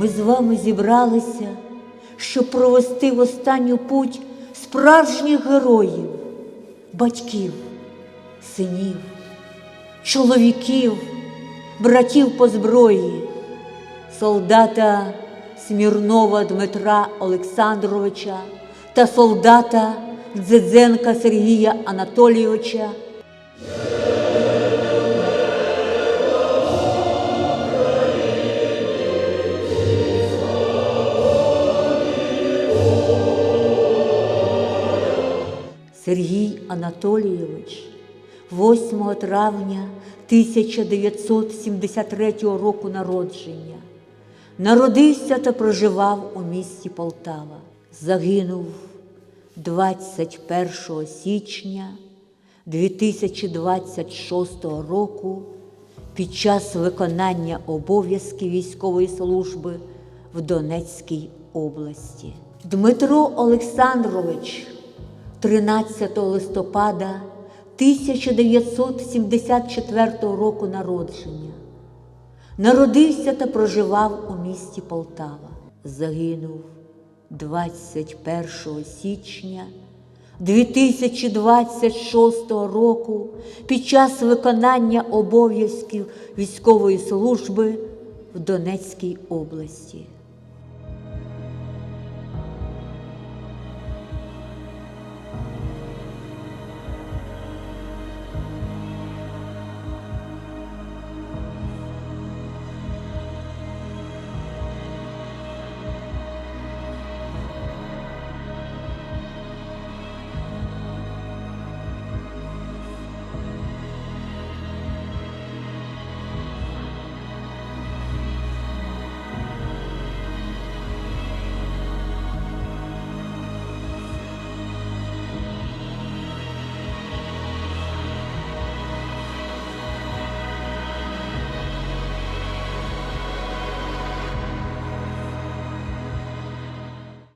Ми з вами зібралися, щоб провести в останню путь справжніх героїв, батьків, синів, чоловіків, братів по зброї, солдата Смірнова Дмитра Олександровича та солдата Дзедзенка Сергія Анатолійовича. Сергій Анатолійович 8 травня 1973 року народження. Народився та проживав у місті Полтава. Загинув 21 січня 2026 року під час виконання обов'язків військової служби в Донецькій області. Дмитро Олександрович 13 листопада 1974 року народження. Народився та проживав у місті Полтава. Загинув 21 січня 2026 року під час виконання обов'язків військової служби в Донецькій області.